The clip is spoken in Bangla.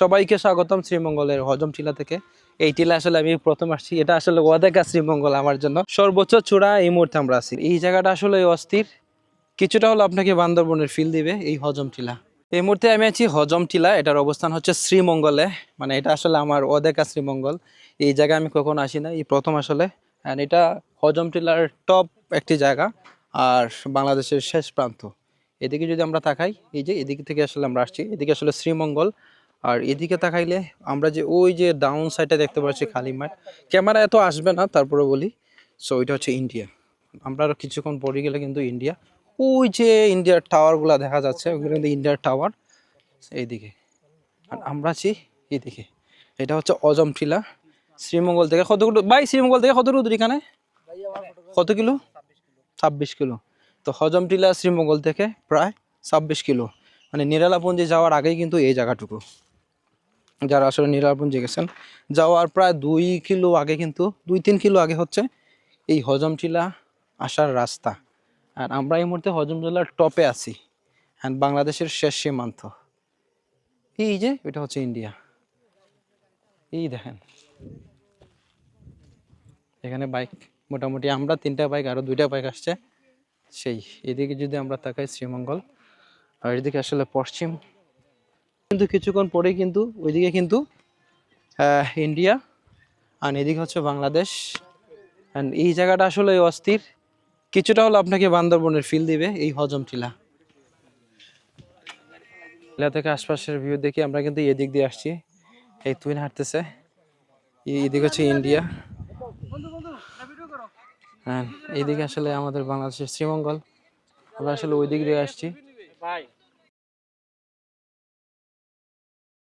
সবাইকে স্বাগতম শ্রীমঙ্গলের হজম টিলা থেকে। এই টিলা আসলে আমি প্রথম আসছি। এটা আসলে ওয়াদাকা শ্রীমঙ্গল আমার জন্য। সর্বোচ্চ চূড়া এই মুহূর্তে আমরা আছি। এই জায়গাটা আসলে অস্থির। কিছুটা হলো আপনাকে বান্দরবনের ফিল দিবে এই হজম টিলা। এই মুহূর্তে আমি আছি হজম টিলা। এটার অবস্থান হচ্ছে শ্রীমঙ্গলে। মানে এটা আসলে আমার অদেকা শ্রীমঙ্গল। এই জায়গায় আমি কখনো আসি না এই প্রথম আসলে। অ্যান্ড এটা হজম টিলার টপ একটি জায়গা আর বাংলাদেশের শেষ প্রান্ত। এদিকে যদি আমরা তাকাই, এই যে এদিকে থেকে আসলে আমরা আসছি। এদিকে আসলে শ্রীমঙ্গল। আর এদিকে তাকাইলে আমরা যে ওই যে ডাউন সাইডে দেখতে পাচ্ছি খালি মাঠ। ক্যামেরা এত আসবে না তারপরে বলি। সো এটা হচ্ছে ইন্ডিয়া আমরা আরও কিছুক্ষণ পরে গেলে কিন্তু ইন্ডিয়া ওই যে ইন্ডিয়ার টাওয়ারগুলো দেখা যাচ্ছে, ওগুলো কিন্তু ইন্ডিয়ার টাওয়ার এইদিকে। আর আমরা আছি এইদিকে এটা হচ্ছে অজম টিলা। শ্রীমঙ্গল থেকে কত ভাই, শ্রীমঙ্গল থেকে কত দূর এখানে? কত কিলো? ছাব্বিশ কিলো। তো হজম টিলা শ্রীমঙ্গল থেকে প্রায় ছাব্বিশ কিলো। মানে নিরালাপুঞ্জি যাওয়ার আগেই কিন্তু এই জায়গাটুকু। যারা আসলে নিরালাপুঞ্জি গেছেন যাওয়ার প্রায় দুই কিলো আগে কিন্তু, দুই তিন কিলো আগে হচ্ছে এই হজম টিলা আসার রাস্তা। আর আমরা এই মুহূর্তে হজম টিলার টপে আছি অ্যান্ড বাংলাদেশের শেষ সীমান্ত। এই যে, এটা হচ্ছে ইন্ডিয়া। এই দেখেন। এখানে বাইক, মোটামুটি আমরা তিনটা বাইক আরও দুইটা বাইক আসছে। সেই, এদিকে যদি আমরা তাকাই শ্রীমঙ্গল, আর এদিকে আসলে পশ্চিম কিন্তু কিছুক্ষণ পরে কিন্তু ওইদিকে কিন্তু ইন্ডিয়া আর এদিকে হচ্ছে বাংলাদেশ অ্যান্ড এই জায়গাটা আসলে অস্থির। কিছুটা হলো আপনাকে বান্দরবনের ফিল দিবে এই হজম টিলা। টিলা থেকে আশপাশের ভিউ দেখি আমরা কিন্তু এদিক দিয়ে আসছি। এই তুই হাঁটতেছে। এদিকে হচ্ছে ইন্ডিয়া হ্যাঁ এইদিকে আসলে আমাদের বাংলাদেশের শ্রীমঙ্গল। আমরা আসলে ওই দিক দিয়ে আসছি।